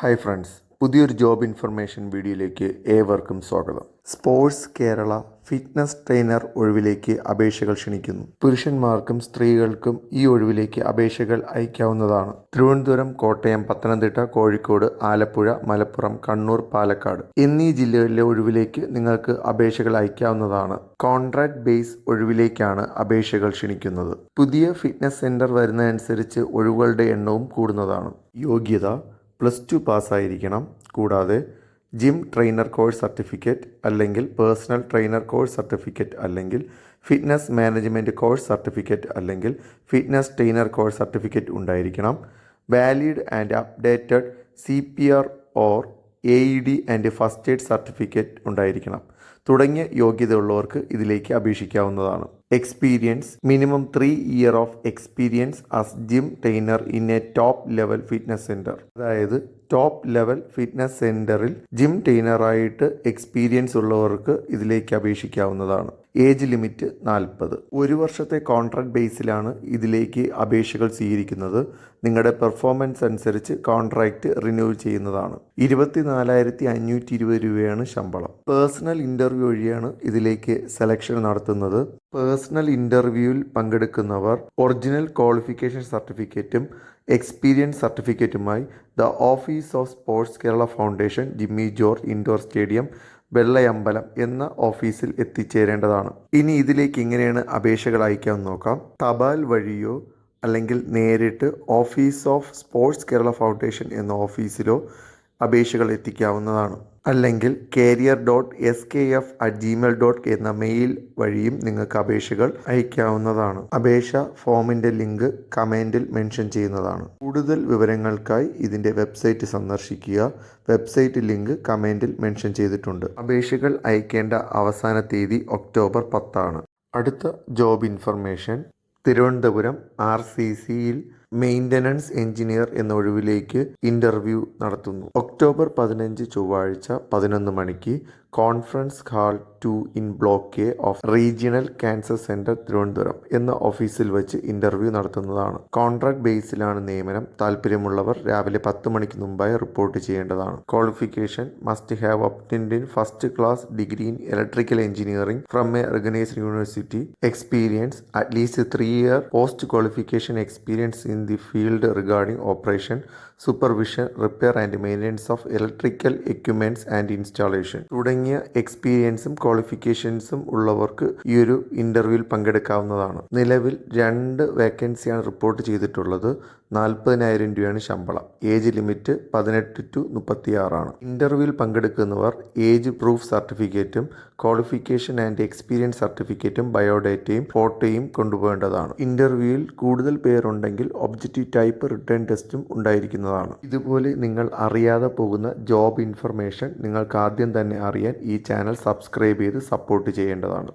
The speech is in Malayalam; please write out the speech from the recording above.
ഹായ് ഫ്രണ്ട്സ് പുതിയൊരു ജോബ് ഇൻഫർമേഷൻ വീഡിയോയിലേക്ക് ഏവർക്കും സ്വാഗതം. സ്പോർട്സ് കേരള ഫിറ്റ്നസ് ട്രെയിനർ ഒഴിവിലേക്ക് അപേക്ഷകൾ ക്ഷണിക്കുന്നു. പുരുഷന്മാർക്കും സ്ത്രീകൾക്കും ഈ ഒഴിവിലേക്ക് അപേക്ഷകൾ അയക്കാവുന്നതാണ്. തിരുവനന്തപുരം കോട്ടയം പത്തനംതിട്ട കോഴിക്കോട് ആലപ്പുഴ മലപ്പുറം കണ്ണൂർ പാലക്കാട് എന്നീ ജില്ലകളിലെ ഒഴിവിലേക്ക് നിങ്ങൾക്ക് അപേക്ഷകൾ അയക്കാവുന്നതാണ്. കോൺട്രാക്ട് ബേസ് ഒഴിവിലേക്കാണ് അപേക്ഷകൾ ക്ഷണിക്കുന്നത്. പുതിയ ഫിറ്റ്നസ് സെന്റർ വരുന്നതനുസരിച്ച് ഒഴിവുകളുടെ എണ്ണവും കൂടുന്നതാണ്. യോഗ്യത പ്ലസ് ടു പാസ്സായിരിക്കണം. കൂടാതെ ജിം ട്രെയിനർ കോഴ്സ് സർട്ടിഫിക്കറ്റ് അല്ലെങ്കിൽ പേഴ്സണൽ ട്രെയിനർ കോഴ്സ് സർട്ടിഫിക്കറ്റ് അല്ലെങ്കിൽ ഫിറ്റ്നസ് മാനേജ്മെന്റ് കോഴ്സ് സർട്ടിഫിക്കറ്റ് അല്ലെങ്കിൽ ഫിറ്റ്നസ് ട്രെയിനർ കോഴ്സ് സർട്ടിഫിക്കറ്റ് ഉണ്ടായിരിക്കണം. Valid and updated C P R or A E D and first aid certificate ഉണ്ടായിരിക്കണം. തുടങ്ങിയ യോഗ്യതയുള്ളവർക്ക് ഇതിലേക്ക് അപേക്ഷിക്കാവുന്നതാണ്. Experience minimum three year of experience as gym trainer in a top level fitness centre അതായത് ടോപ്പ് ലെവൽ ഫിറ്റ്നസ് സെന്ററിൽ ജിം ട്രെയിനറായിട്ട് എക്സ്പീരിയൻസ് ഉള്ളവർക്ക് ഇതിലേക്ക് അപേക്ഷിക്കാവുന്നതാണ്. ഏജ് ലിമിറ്റ് നാൽപ്പത്. ഒരു വർഷത്തെ കോൺട്രാക്ട് ബേസിലാണ് ഇതിലേക്ക് അപേക്ഷകൾ സ്വീകരിക്കുന്നത്. നിങ്ങളുടെ പെർഫോമൻസ് അനുസരിച്ച് കോൺട്രാക്റ്റ് റിന്യൂ ചെയ്യുന്നതാണ്. ഇരുപത്തി നാലായിരത്തി അഞ്ഞൂറ്റി ഇരുപത് രൂപയാണ് ശമ്പളം. പേഴ്സണൽ ഇന്റർവ്യൂ വഴിയാണ് ഇതിലേക്ക് സെലക്ഷൻ നടത്തുന്നത്. പേഴ്സണൽ ഇന്റർവ്യൂവിൽ പങ്കെടുക്കുന്നവർ ഒറിജിനൽ ക്വാളിഫിക്കേഷൻ സർട്ടിഫിക്കറ്റും experience സർട്ടിഫിക്കറ്റുമായി the office of sports Kerala foundation Jimmy George indoor stadium Vellayambalam എന്ന ഓഫീസിൽ എത്തിച്ചേരേണ്ടതാണ്. ഇനി ഇതിലേക്ക് എങ്ങനെയാണ് അപേക്ഷകൾ അയക്കാമെന്ന് നോക്കാം. തപാൽ വഴിയോ അല്ലെങ്കിൽ നേരിട്ട് office of sports Kerala foundation എന്ന ഓഫീസിലോ അപേക്ഷകൾ എത്തിക്കാവുന്നതാണ്. അല്ലെങ്കിൽ career dot S K F at Gmail dot എന്ന മെയിൽ വഴിയും നിങ്ങൾക്ക് അപേക്ഷകൾ അയക്കാവുന്നതാണ്. അപേക്ഷ ഫോമിന്റെ ലിങ്ക് കമന്റിൽ മെൻഷൻ ചെയ്യുന്നതാണ്. കൂടുതൽ വിവരങ്ങൾക്കായി ഇതിന്റെ വെബ്സൈറ്റ് സന്ദർശിക്കുക. വെബ്സൈറ്റ് ലിങ്ക് കമന്റിൽ മെൻഷൻ ചെയ്തിട്ടുണ്ട്. അപേക്ഷകൾ അയക്കേണ്ട അവസാന തീയതി ഒക്ടോബർ പത്താണ്. അടുത്ത job information Thiruvananthapuram R C സിയിൽ മെയിന്റനൻസ് എഞ്ചിനീയർ എന്ന ഒഴിവിലേക്ക് ഇന്റർവ്യൂ നടത്തുന്നു. ഒക്ടോബർ പതിനഞ്ച് ചൊവ്വാഴ്ച പതിനൊന്ന് മണിക്ക് conference hall two in block A of regional cancer centre Thiruvananthapuram എന്ന ഓഫീസിൽ വെച്ച് ഇന്റർവ്യൂ നടത്തുന്നതാണ്. കോൺട്രാക്ട് ബേസിലാണ് നിയമനം. താല്പര്യമുള്ളവർ രാവിലെ പത്ത് മണിക്ക് മുമ്പായി റിപ്പോർട്ട് ചെയ്യേണ്ടതാണ്. Qualification must have obtained in first class degree in electrical engineering from a organised university experience at least three year post qualification experience in the field regarding operation supervision repair and maintenance of electrical equipments and installation തുടങ്ങിയ എക്സ്പീരിയൻസും ക്വാളിഫിക്കേഷൻസും ഉള്ളവർക്ക് ഈ ഒരു ഇന്റർവ്യൂവിൽ പങ്കെടുക്കാവുന്നതാണ്. നിലവിൽ രണ്ട് വേക്കൻസിയാണ് റിപ്പോർട്ട് ചെയ്തിട്ടുള്ളത്. നാൽപ്പതിനായിരം രൂപയാണ് ശമ്പളം. ഏജ് ലിമിറ്റ് പതിനെട്ട് ടു മുപ്പത്തിയാറാണ് ഇന്റർവ്യൂവിൽ പങ്കെടുക്കുന്നവർ ഏജ് പ്രൂഫ് സർട്ടിഫിക്കറ്റും ക്വാളിഫിക്കേഷൻ ആൻഡ് എക്സ്പീരിയൻസ് സർട്ടിഫിക്കറ്റും ബയോഡേറ്റയും ഫോട്ടോയും കൊണ്ടുപോകേണ്ടതാണ്. ഇന്റർവ്യൂവിൽ കൂടുതൽ പേരുണ്ടെങ്കിൽ ഒബ്ജക്റ്റീവ് ടൈപ്പ് റിട്ടേൺ ടെസ്റ്റും ഉണ്ടായിരിക്കുന്നതാണ്. ഇതുപോലെ നിങ്ങൾ അറിയാതെ പോകുന്ന ജോബ് ഇൻഫർമേഷൻ നിങ്ങൾക്ക് ആദ്യം തന്നെ അറിയാൻ ഈ ചാനൽ ചെയ്ത് സപ്പോർട്ട് ചെയ്യേണ്ടതാണ്.